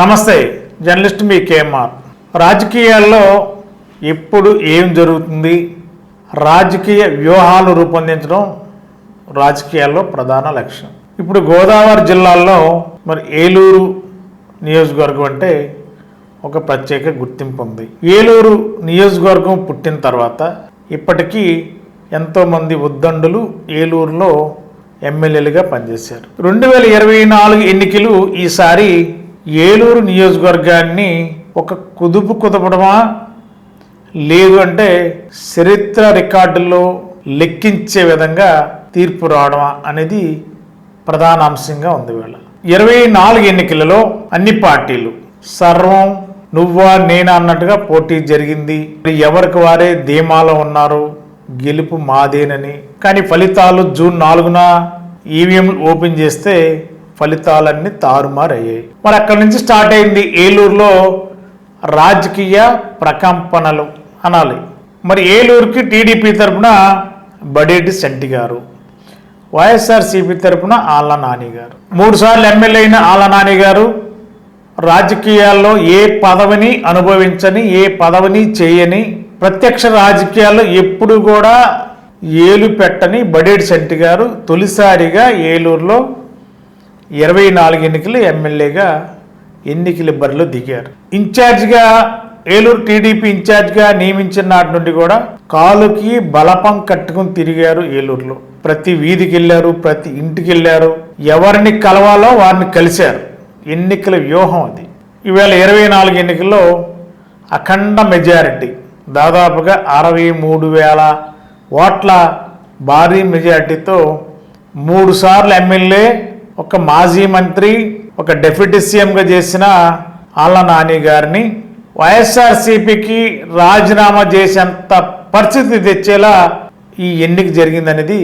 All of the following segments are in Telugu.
నమస్తే జర్నలిస్ట్ మీ కేఎంఆర్. రాజకీయాల్లో ఎప్పుడు ఏం జరుగుతుంది? రాజకీయ వ్యూహాలు రూపొందించడం రాజకీయాల్లో ప్రధాన లక్ష్యం. ఇప్పుడు గోదావరి జిల్లాల్లో మరి ఏలూరు నియోజకవర్గం అంటే ఒక ప్రత్యేక గుర్తింపు ఉంది. ఏలూరు నియోజకవర్గం పుట్టిన తర్వాత ఇప్పటికీ ఎంతోమంది ఉద్దండులు ఏలూరులో ఎమ్మెల్యేలుగా పనిచేశారు. రెండు వేల ఇరవై నాలుగు ఎన్నికలు ఈసారి ఏలూరు నియోజకవర్గాన్ని ఒక కుదుపు కుదపడమా? లేదు అంటే చరిత్ర రికార్డుల్లో లెక్కించే విధంగా తీర్పు రావడమా అనేది ప్రధాన అంశంగా ఉంది వీళ్ళ. ఇరవై నాలుగు ఎన్నికలలో అన్ని పార్టీలు సర్వం నువ్వా నేనా అన్నట్టుగా పోటీ జరిగింది. ఎవరికి వారే ధీమాలో ఉన్నారు? గెలుపు మాదేనని. కానీ ఫలితాలు జూన్ నాలుగున ఈవీఎంలు ఓపెన్ చేస్తే ఫలితాలన్నీ తారుమారయ్యాయి. మరి అక్కడి నుంచి స్టార్ట్ అయింది ఏలూరులో రాజకీయ ప్రకంపనలు అనాలి. మరి ఏలూరుకి టీడీపీ తరపున బడేటి శెట్టి గారు వైఎస్ఆర్సీపీ తరపున ఆళ్ళ నాని గారు. మూడుసార్లు ఎమ్మెల్యే అయిన ఆళ్ళ నాని గారు రాజకీయాల్లో ఏ పదవిని అనుభవించని ఏ పదవిని చేయని ప్రత్యక్ష రాజకీయాల్లో ఎప్పుడు కూడా ఏలు పెట్టని బడేటి శెట్టి గారు తొలిసారిగా ఏలూరులో ఇరవై నాలుగు ఎన్నికలు ఎమ్మెల్యేగా ఎన్నికల బరిలో దిగారు. ఇన్ఛార్జ్గా ఏలూరు టీడీపీ ఇన్ఛార్జ్గా నియమించిన నాటి నుండి కూడా కాలుకి బలపం కట్టుకుని తిరిగారు ఏలూరులో. ప్రతి వీధికి వెళ్ళారు ప్రతి ఇంటికి వెళ్ళారు. ఎవరిని కలవాలో వారిని కలిశారు. ఎన్నికల వ్యూహం అది. ఈవేళ ఇరవై నాలుగు ఎన్నికల్లో అఖండ మెజారిటీ దాదాపుగా అరవై మూడు వేల ఓట్ల భారీ మెజారిటీతో మూడు సార్లు ఎమ్మెల్యే ఒక మాజీ మంత్రి ఒక డెప్యూటీ సీఎంగా చేసిన ఆళ్ళ నాని గారిని వైఎస్ఆర్సీపీకి రాజీనామా చేసేంత పరిస్థితి తెచ్చేలా ఈ ఎన్నిక జరిగిందనేది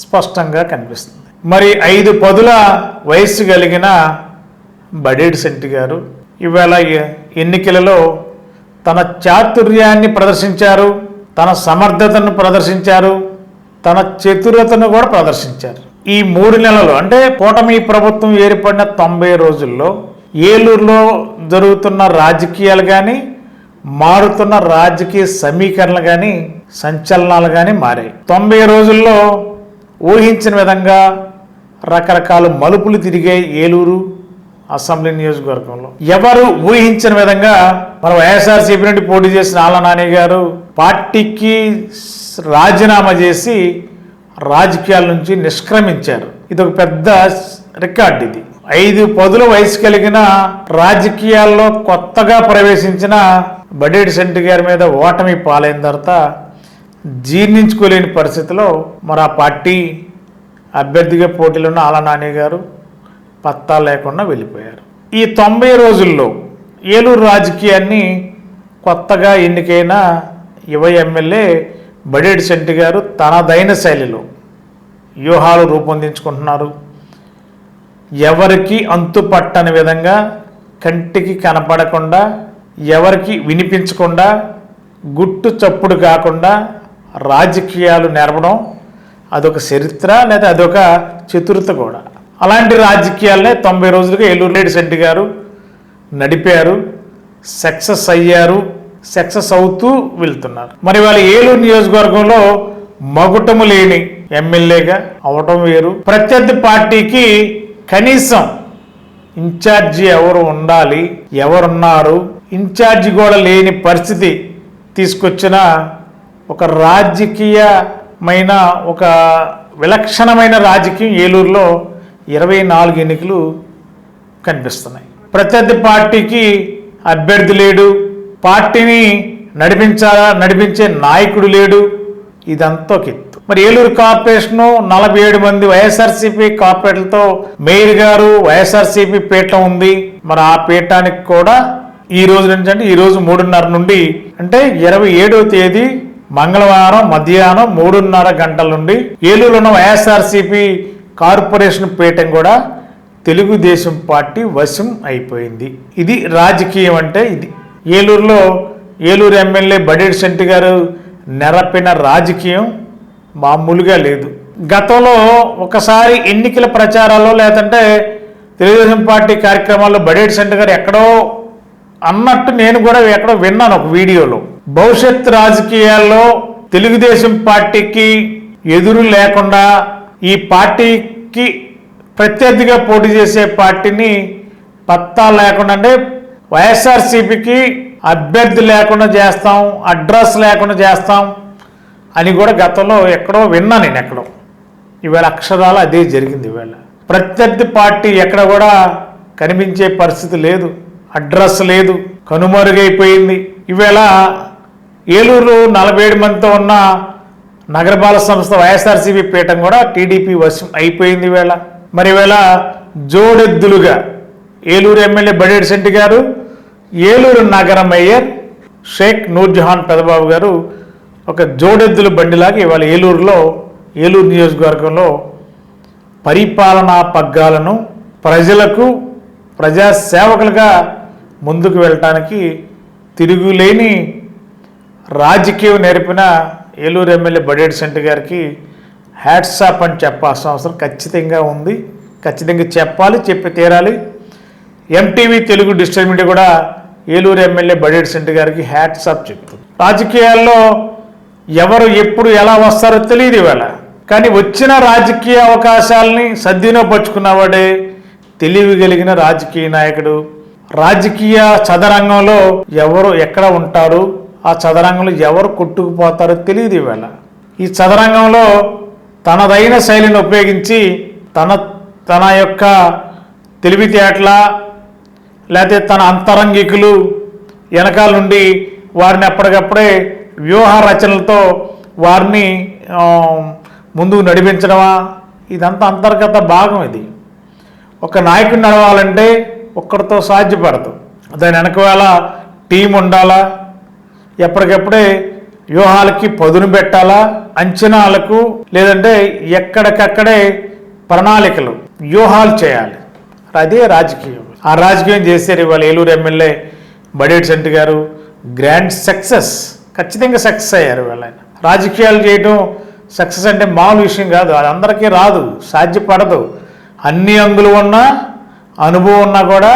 స్పష్టంగా కనిపిస్తుంది. మరి ఐదు పదుల వయస్సు కలిగిన బడేటి సెంటి గారు ఇవాళ ఎన్నికలలో తన చాతుర్యాన్ని ప్రదర్శించారు తన సమర్థతను ప్రదర్శించారు తన చతురతను కూడా ప్రదర్శించారు. ఈ మూడు నెలలు అంటే కూటమి ప్రభుత్వం ఏర్పడిన తొంభై రోజుల్లో ఏలూరులో జరుగుతున్న రాజకీయాలు కానీ మారుతున్న రాజకీయ సమీకరణలు కానీ సంచలనాలు కానీ మారాయి. తొంభై రోజుల్లో ఊహించిన విధంగా రకరకాల మలుపులు తిరిగాయి ఏలూరు అసెంబ్లీ నియోజకవర్గంలో. ఎవరు ఊహించిన విధంగా మన వైఎస్ఆర్సీపీ నుండి పోటీ చేసిన ఆళ్ళ నాని గారు పార్టీకి రాజీనామా చేసి రాజకీయాల నుంచి నిష్క్రమించారు. ఇది ఒక పెద్ద రికార్డ్ ఇది. ఐదు పదుల వయసు కలిగిన రాజకీయాల్లో కొత్తగా ప్రవేశించిన బడేటి శెట్టి గారి మీద ఓటమి పాలైన తర్వాత జీర్ణించుకోలేని పరిస్థితిలో మరి ఆ పార్టీ అభ్యర్థిగా పోటీలో ఉన్న ఆల నాని గారు పత్తా లేకుండా వెళ్ళిపోయారు. ఈ తొంభై రోజుల్లో ఏలూరు రాజకీయాన్ని కొత్తగా ఎన్నికైన యువ ఎమ్మెల్యే బడేడి శెట్టి గారు తనదైన శైలిలో వ్యూహాలు రూపొందించుకుంటున్నారు. ఎవరికి అంతు పట్టని విధంగా కంటికి కనపడకుండా ఎవరికి వినిపించకుండా గుట్టు చప్పుడు కాకుండా రాజకీయాలు నెరవడం అదొక చరిత్ర లేదా అదొక చతురత కూడా. అలాంటి రాజకీయాలనే తొంభై రోజులుగా ఏలూరులేడి రెడ్డి శెట్టి గారు నడిపారు సక్సెస్ అయ్యారు సక్సెస్ అవుతూ వెళ్తున్నారు. మరి వాళ్ళ ఏలూరు నియోజకవర్గంలో మగుటము లేని ఎమ్మెల్యేగా అవటం వేరు. ప్రత్యర్థి పార్టీకి కనీసం ఇన్ఛార్జి ఎవరు ఉండాలి ఎవరున్నారు ఇన్ఛార్జి కూడా లేని పరిస్థితి తీసుకొచ్చిన ఒక రాజకీయమైన ఒక విలక్షణమైన రాజకీయం ఏలూరులో ఇరవై నాలుగు ఎన్నికలు కనిపిస్తున్నాయి. ప్రత్యర్థి పార్టీకి అభ్యర్థి లేడు పార్టీని నడిపించాలా నడిపించే నాయకుడు లేడు. ఇదంతా కిత్తు. మరి ఏలూరు కార్పొరేషను నలభై ఏడు మంది వైఎస్ఆర్సీపీ కార్పొరేటర్లతో మేయర్ గారు వైఎస్ఆర్సీపీ పీఠం ఉంది. మరి ఆ పీఠానికి కూడా ఈ రోజు నుంచి అంటే ఈ రోజు మూడున్నర నుండి అంటే ఇరవై ఏడవ తేదీ మంగళవారం మధ్యాహ్నం మూడున్నర గంటల నుండి ఏలూరులో ఉన్న వైఎస్ఆర్సీపీ కార్పొరేషన్ పీఠం కూడా తెలుగుదేశం పార్టీ వశం అయిపోయింది. ఇది రాజకీయం అంటే ఇది. ఏలూరులో ఏలూరు ఎమ్మెల్యే బడేడ్ శెట్టి గారు నెరపిన రాజకీయం మామూలుగా లేదు. గతంలో ఒకసారి ఎన్నికల ప్రచారాల్లో లేదంటే తెలుగుదేశం పార్టీ కార్యక్రమాల్లో బడేడ్ సెంటర్ గారు ఎక్కడో అన్నట్టు నేను కూడా ఎక్కడో విన్నాను ఒక వీడియోలో. భవిష్యత్ రాజకీయాల్లో తెలుగుదేశం పార్టీకి ఎదురు లేకుండా ఈ పార్టీకి ప్రత్యర్థిగా పోటీ చేసే పార్టీని పత్తా లేకుండా అంటే వైఎస్ఆర్సీపీకి అభ్యర్థి లేకుండా చేస్తాం అడ్రస్ లేకుండా చేస్తాం అని కూడా గతంలో ఎక్కడో విన్నా నేను ఎక్కడో. ఇవాళ అక్షరాలు అదే జరిగింది ఇవాళ. ప్రత్యర్థి పార్టీ ఎక్కడ కూడా కనిపించే పరిస్థితి లేదు అడ్రస్ లేదు కనుమరుగైపోయింది. ఇవేళ ఏలూరు నలభై ఏడు మందితో ఉన్న నగరపాల సంస్థ వైఎస్ఆర్సీపీ పీఠం కూడా టీడీపీ వశం అయిపోయింది వేళ మరి ఇవేళ జోడెద్దులుగా ఏలూరు ఎమ్మెల్యే బడేడి శెట్టి గారు ఏలూరు నగర మేయర్ షేక్ నూర్జహాన్ పెదబాబు గారు ఒక జోడెద్దుల బండిలాగా ఇవాళ ఏలూరులో ఏలూరు నియోజకవర్గంలో పరిపాలనా పగ్గాలను ప్రజలకు ప్రజా సేవకులుగా ముందుకు వెళ్ళటానికి తిరుగులేని రాజకీయం నేర్పిన ఏలూరు ఎమ్మెల్యే బడేడి సెంటి గారికి హ్యాట్సాప్ అని చెప్పాల్సిన అవసరం ఖచ్చితంగా ఉంది. ఖచ్చితంగా చెప్పాలి చెప్పి తీరాలి. ఎంటీవీ తెలుగు డిజిటల్ మీడియా కూడా ఏలూరు ఎమ్మెల్యే బడేడి సెంటి గారికి హ్యాట్స్ ఆఫ్ చెప్తుంది రాజకీయాల్లో ఎవరు ఎప్పుడు ఎలా వస్తారో తెలియదు ఇవాళ. కానీ వచ్చిన రాజకీయ అవకాశాలని సద్వినియోగపరుచుకున్నవాడే తెలివి కలిగిన రాజకీయ నాయకుడు. రాజకీయ చదరంగంలో ఎవరు ఎక్కడ ఉంటారు ఆ చదరంగంలో ఎవరు కొట్టుకుపోతారో తెలియదు ఇవాళ. ఈ చదరంగంలో తనదైన శైలిని ఉపయోగించి తన తన యొక్క తెలివితేటల లేకపోతే తన అంతరంగికులు వెనకాల నుండి వారిని ఎప్పటికప్పుడే వ్యూహ రచనలతో వారిని ముందుకు నడిపించడమా? ఇదంతా అంతర్గత భాగం ఇది. ఒక నాయకుడు నడవాలంటే ఒక్కడితో సాధ్యపడదు. దాని వెనకవేళ టీం ఉండాలా? ఎప్పటికప్పుడే వ్యూహాలకి పదును పెట్టాలా? అంచనాలకు లేదంటే ఎక్కడికక్కడే ప్రణాళికలు వ్యూహాలు చేయాలి. అదే రాజకీయం. ఆ రాజకీయం చేశారు ఇవాళ Eluru MLA Badeti Setti garu. Grand success ఖచ్చితంగా సక్సెస్ అయ్యారు వీళ్ళ ఆయన. రాజకీయాలు చేయడం సక్సెస్ అంటే మామూలు విషయం కాదు అది అందరికీ రాదు సాధ్యపడదు. అన్ని అంగులు ఉన్నా అనుభవం ఉన్నా కూడా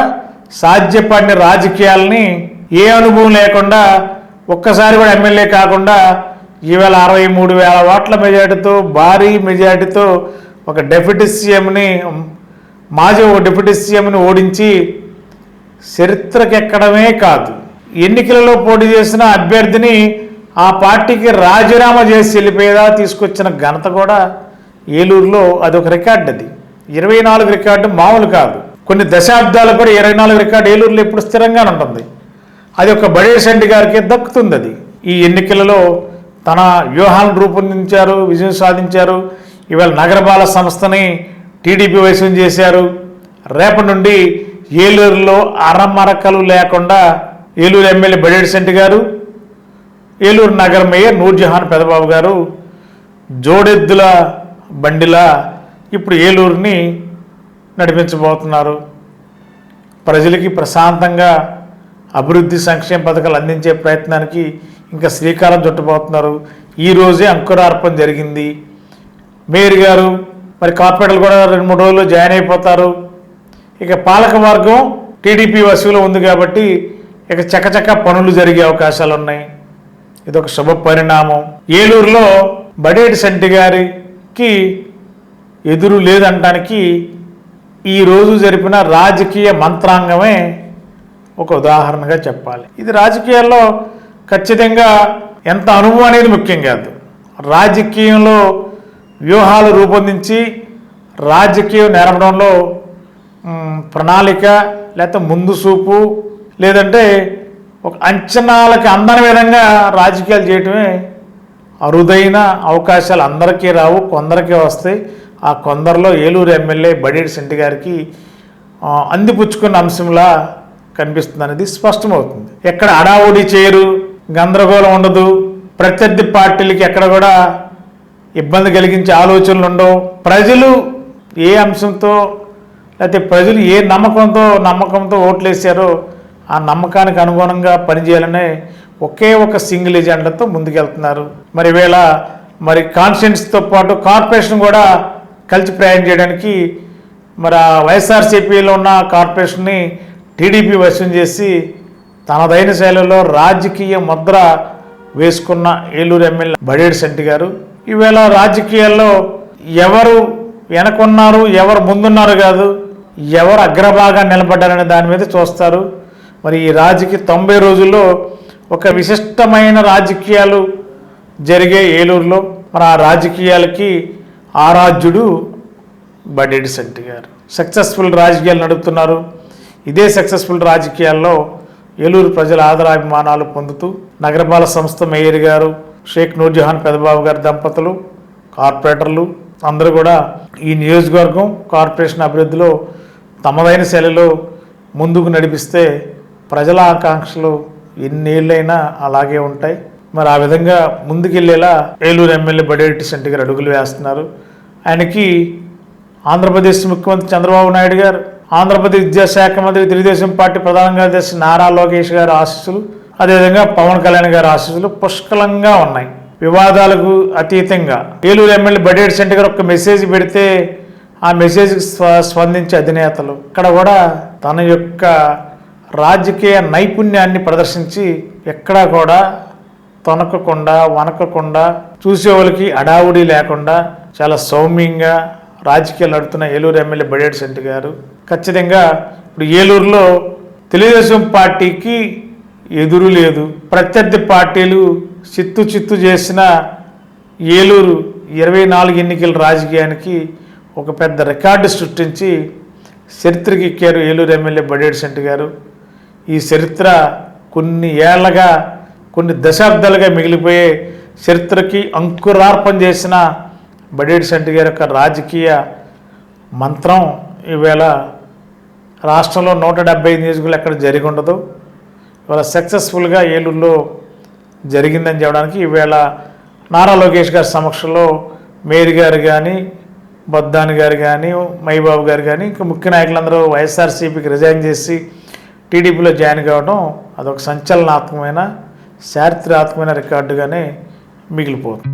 సాధ్యపడిన రాజకీయాలని ఏ అనుభవం లేకుండా ఒక్కసారి కూడా ఎమ్మెల్యే కాకుండా ఈవేళ అరవై మూడు వేల ఓట్ల మెజార్టీతో భారీ మెజార్టీతో ఒక డెప్యూటీ సీఎంని మాజీ డిప్యూటీ సీఎంని ఓడించి చరిత్రకెక్కడమే కాదు ఎన్నికలలో పోటీ చేసిన అభ్యర్థిని ఆ పార్టీకి రాజీనామా చేసి వెళ్ళిపోయేదా తీసుకొచ్చిన ఘనత కూడా ఏలూరులో అదొక రికార్డు అది. ఇరవై నాలుగు రికార్డు మామూలు కాదు. కొన్ని దశాబ్దాలు కూడా ఇరవై నాలుగు రికార్డు ఏలూరులో ఇప్పుడు స్థిరంగా ఉంటుంది. అది ఒక బడేష్ రెడ్డి గారికి దక్కుతుంది అది. ఈ ఎన్నికలలో తన వ్యూహాలను రూపొందించారు విజయం సాధించారు. ఇవాళ నగరపాల సంస్థని టీడీపీ వయసు చేశారు. రేపటి నుండి ఏలూరులో అరమరకలు లేకుండా ఏలూరు ఎమ్మెల్యే బడేడి సెంటి గారు ఏలూరు నగర మేయర్ నూర్జహాన్ పెదబాబు గారు జోడెద్దుల బండిలా ఇప్పుడు ఏలూరుని నడిపించబోతున్నారు. ప్రజలకి ప్రశాంతంగా అభివృద్ధి సంక్షేమ పథకాలు అందించే ప్రయత్నానికి ఇంకా శ్రీకారం చుట్టబోతున్నారు. ఈరోజే అంకురార్పణ జరిగింది. మేయర్ గారు మరి కార్పొరేటర్లు కూడా రెండు మూడు రోజుల్లో జాయిన్ అయిపోతారు. ఇక పాలక వర్గం టీడీపీ వసూలు ఉంది కాబట్టి ఇక చకచక పనులు జరిగే అవకాశాలు ఉన్నాయి. ఇది ఒక శుభ పరిణామం. ఏలూరులో బడేటి సంటి గారికి ఎదురు లేదనడానికి ఈ రోజు జరిపిన రాజకీయ మంత్రాంగమే ఒక ఉదాహరణగా చెప్పాలి. ఇది రాజకీయాల్లో ఖచ్చితంగా ఎంత అనుభవం అనేది ముఖ్యం కాదు. రాజకీయంలో వ్యూహాలు రూపొందించి రాజకీయం నేర్పడంలో ప్రణాళిక లేకపోతే ముందు చూపు లేదంటే ఒక అంచనాలకి అందని విధంగా రాజకీయాలు చేయటమే అరుదైన అవకాశాలు అందరికీ రావు కొందరికే వస్తాయి. ఆ కొందరిలో ఏలూరు ఎమ్మెల్యే బడేడి సెంటి గారికి అందిపుచ్చుకున్న అంశంలా కనిపిస్తుంది అనేది స్పష్టమవుతుంది. ఎక్కడ అడావుడి చేయరు గందరగోళం ఉండదు. ప్రత్యర్థి పార్టీలకి ఎక్కడ కూడా ఇబ్బంది కలిగించే ఆలోచనలు ఉండవు. ప్రజలు ఏ అంశంతో లేకపోతే ప్రజలు ఏ నమ్మకంతో నమ్మకంతో ఓట్లు వేసారో ఆ నమ్మకానికి అనుగుణంగా పనిచేయాలనే ఒకే ఒక సింగిల్ ఎజెండాతో ముందుకెళ్తున్నారు. మరి వేళ మరి కాన్స్టిట్యున్సీతో పాటు కార్పొరేషన్ కూడా కలిసి ప్రయాణం చేయడానికి మరి ఆ వైఎస్ఆర్సీపీలో ఉన్న కార్పొరేషన్ని టీడీపీ వశం చేసి తనదైన శైలిలో రాజకీయ ముద్ర వేసుకున్న ఏలూరు ఎమ్మెల్యే బడేడి శెట్టి గారు. ఈవేళ రాజకీయాల్లో ఎవరు వెనకున్నారు ఎవరు ముందున్నారు కాదు ఎవరు అగ్రభాగా నిలబడ్డారనే దాని మీద చూస్తారు. మరి ఈ రాజకీయ తొంభై రోజుల్లో ఒక విశిష్టమైన రాజకీయాలు జరిగే ఏలూరులో మరి ఆ రాజకీయాలకి ఆరాధ్యుడు బడేడి శెట్టి గారు. సక్సెస్ఫుల్ రాజకీయాలు నడుపుతున్నారు. ఇదే సక్సెస్ఫుల్ రాజకీయాల్లో ఏలూరు ప్రజల ఆదరాభిమానాలు పొందుతూ నగరపాలక సంస్థ మేయర్ గారు షేక్ నూర్జహాన్ పెదబాబు గారి దంపతులు కార్పొరేటర్లు అందరూ కూడా ఈ నియోజకవర్గం కార్పొరేషన్ అభివృద్ధిలో తమదైన శైలిలో ముందుకు నడిపిస్తే ప్రజల ఆకాంక్షలు ఎన్నేళ్ళైనా అలాగే ఉంటాయి. మరి ఆ విధంగా ముందుకెళ్ళేలా ఏలూరు ఎమ్మెల్యే బడేటి శెట్టి గారు అడుగులు వేస్తున్నారు. ఆయనకి ఆంధ్రప్రదేశ్ ముఖ్యమంత్రి చంద్రబాబు నాయుడు గారు ఆంధ్రప్రదేశ్ విద్యాశాఖ మంత్రి తెలుగుదేశం పార్టీ ప్రధాన కార్యదర్శి నారా లోకేష్ గారు ఆశీస్సులు అదేవిధంగా పవన్ కళ్యాణ్ గారి ఆశీస్సులు పుష్కలంగా ఉన్నాయి. వివాదాలకు అతీతంగా. ఏలూరు ఎమ్మెల్యే బడేటి సెంటర్ గారు ఒక మెసేజ్ పెడితే ఆ మెసేజ్కి స్పందించే అధినేతలు. ఇక్కడ కూడా తన యొక్క రాజకీయ నైపుణ్యాన్ని ప్రదర్శించి ఎక్కడా కూడా తొనకకుండా వనకకుండా చూసేవాళ్ళకి అడావుడి లేకుండా చాలా సౌమ్యంగా రాజకీయాలు నడుతున్న ఏలూరు ఎమ్మెల్యే బడేటి శెట్టి గారు. ఖచ్చితంగా ఇప్పుడు ఏలూరులో తెలుగుదేశం పార్టీకి ఎదురు లేదు. ప్రత్యర్థి పార్టీలు చిత్తు చిత్తు చేసిన ఏలూరు ఇరవై నాలుగు ఎన్నికల రాజకీయానికి ఒక పెద్ద రికార్డు సృష్టించి చరిత్రకి ఎక్కారు ఏలూరు ఎమ్మెల్యే బడేటి శెట్టి గారు. ఈ చరిత్ర కొన్ని ఏళ్ళగా కొన్ని దశాబ్దాలుగా మిగిలిపోయే చరిత్రకి అంకురార్పణ చేసిన బడేడు శెట్టి గారి యొక్క రాజకీయ మంత్రం ఈవేళ రాష్ట్రంలో నూట డెబ్బై నియోజకవర్గాలు ఎక్కడ జరిగి ఉండదు. ఇవాళ సక్సెస్ఫుల్గా ఏలూరులో జరిగిందని చెప్పడానికి ఈవేళ నారా లోకేష్ గారి సమక్షంలో మేరీ గారు కానీ బద్దాని గారు కానీ మైబాబు గారు కానీ ఇంకా ముఖ్య నాయకులందరూ వైఎస్ఆర్సీపీకి రిజైన్ చేసి టీడీపీలో జాయిన్ కావడం అదొక సంచలనాత్మకమైన చారిత్రాత్మకమైన రికార్డుగానే మిగిలిపోతుంది.